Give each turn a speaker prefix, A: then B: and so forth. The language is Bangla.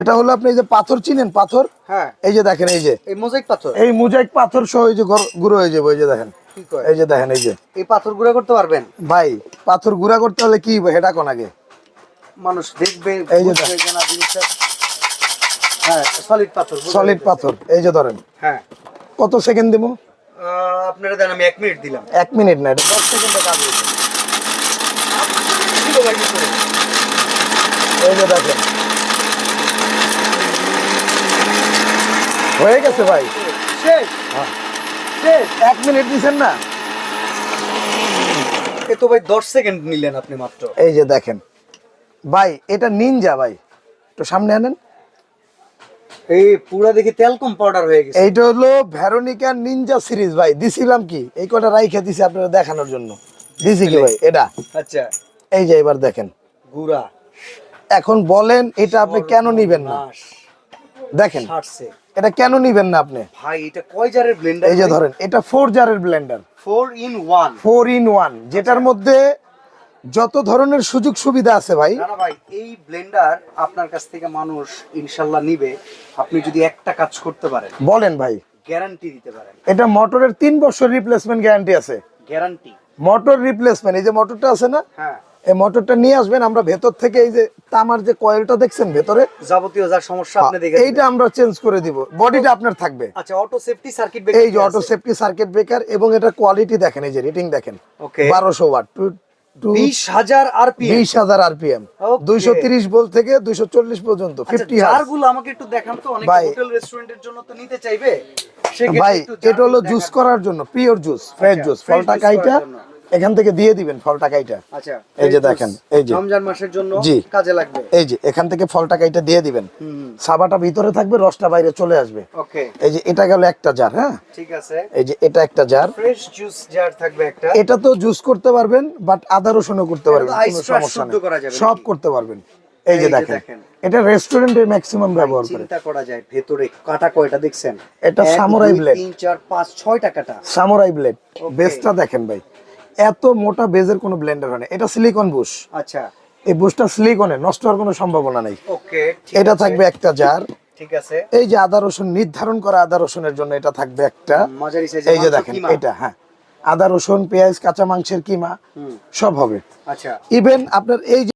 A: এটা হলো আপনি এই যে পাথর চিনেন? পাথর?
B: হ্যাঁ।
A: এই যে দেখেন এই যে।
B: এই মোজাইক পাথর।
A: এই মোজাইক পাথর সহ এই যে গুঁড়ো হয়ে যাবে এই যে দেখেন। এই যে দেখেন এই যে।
B: এই পাথর গুঁড়া করতে পারবেন?
A: ভাই পাথর গুঁড়া করতে হলে কি হেটা কোন আগে?
B: মানুষ দেখবে
A: এই যে
B: হ্যাঁ সলিড পাথর
A: সলিড পাথর এই যে ধরেন।
B: হ্যাঁ।
A: কত সেকেন্ড দিব?
B: আপনারা দেন আমি এক মিনিট দিলাম।
A: এক মিনিট না এটা দশ সেকেন্ডে কাজ। এই যে দেখেন। হয়ে গেছে ভাই।
B: শেষ।
A: হ্যাঁ।
B: শেষ।
A: এক মিনিট দিছেন না।
B: এ তো ভাই দশ সেকেন্ড নিলেন আপনি মাত্র।
A: এই যে দেখেন। ভাই এটা নিনজা ভাই। তো সামনে আনেন।
B: এই পুরা দেখি তেল কম পাউডার হয়ে গেছে।
A: এইটা হলো ভেরোনিকা নিনজা সিরিজ ভাই। দিছিলাম কি? এই কটা রাইখে দিছি আপনারা দেখানোর জন্য। দিছি কি ভাই? এটা।
B: আচ্ছা।
A: এই যে এবার দেখেন।
B: গুড়া।
A: এখন বলেন এটা আপনি কেন নিবেন না? দেখেন।
B: ছাড়ছে
A: এটা কেন নিবেন না আপনি?
B: ভাই এটা কয় জারের ব্লেন্ডার
A: এই যে ধরেন এটা ফোর জারের blender
B: four in one
A: four in one যেটার মধ্যে যত ধরনের সুযোগ সুবিধা আছে ভাই।
B: না না ভাই এই ব্লেন্ডার আপনার কাছ থেকে মানুষ ইনশাল্লাহ নিবে। আপনি যদি একটা কাজ করতে পারেন
A: বলেন ভাই।
B: গ্যারান্টি দিতে পারেন।
A: এটা মোটরের তিন বছর রিপ্লেসমেন্ট গ্যারান্টি আছে।
B: গ্যারান্টি
A: মোটর রিপ্লেসমেন্ট এই যে মোটরটা আছে না?
B: হ্যাঁ।
A: এই মোটরটা নিয়ে আসবেন আমরা ভেতর থেকে এই যে তামার যে কয়েলটা দেখছেন ভেতরে?
B: যাবতীয় যা সমস্যা আপনি দেখে
A: এইটা আমরা চেঞ্জ করে দিব। বডিটা আপনার থাকবে।
B: আচ্ছা অটো সেফটি সার্কিট ব্রেকার
A: এই যে অটো সেফটি সার্কিট ব্রেকার এবং এটা কোয়ালিটি দেখেন এই যে রেটিং দেখেন।
B: ওকে
A: বারোশো ওয়াট টু টু
B: বিশ হাজার আরপিএম
A: বিশ হাজার আরপিএম
B: Okay.
A: দুইশো তিরিশ ভোল্ট থেকে দুইশো চল্লিশ পর্যন্ত ফিফটি
B: আচ্ছা জারগুলো আমাকে একটু দেখান তো অনেক। হোটেল রেস্টুরেন্টের জন্য তো নিতে চাইবে।
A: ভাই এটা হলো জুস করার জন্য পিওর জুস ফ্রেশ জুস ফলটা কাইটা। এখান থেকে দিয়ে দিবেন ফলটা কাইটা
B: আচ্ছা
A: এই যে দেখেন, এই যে।
B: রমজান মাসের জন্য
A: জি।
B: কাজে লাগবে।
A: এই যে এখান থেকে ফলটা কাইটা দিয়ে দিবেন। সাবাটা ভিতরে থাকবে রসটা বাইরে চলে আসবে।
B: ওকে।
A: এই যে এটা গেল একটা জার হ্যাঁ?
B: ঠিক আছে।
A: এই যে এটা একটা জার।
B: ফ্রেশ জুস জার থাকবে একটা।
A: এটা তো জুস করতে পারবেন বাট আদা রসুনও করতে পারবেন কোনো সমস্যা
B: শুদ্ধ
A: নেই।
B: করা যাবে
A: সব করতে পারবেন। এই যে দেখেন। এটা রেস্টুরেন্টে ম্যাক্সিমাম ব্যবহার করে।
B: চিন্তা করা যায় ভেতরে কাটা কয়টা দেখছেন?
A: এটা
B: এক,
A: samurai
B: দুই,
A: blade।
B: তিন চার পাঁচ ছয়টা কাটা।
A: সামুরাই ব্লেড বেসটা দেখেন ভাই। এত মোটা বেজের কোনো ব্লেন্ডার হয় না। এটা সিলিকন বুশ
B: আচ্ছা।
A: এই বুশটা সিলিকনের নষ্ট হওয়ার কোনো সম্ভাবনা নেই।
B: ওকে
A: এটা থাকবে একটা জার
B: ঠিক আছে।
A: এই যে আদা রসুন নির্ধারণ করা আদা রসুনের জন্য এটা থাকবে একটা। এই যে দেখেন এটা হ্যাঁ। আদা রসুন পেঁয়াজ কাঁচা মাংসের কিমা সব হবে।
B: আচ্ছা।
A: ইভেন আপনার এই যে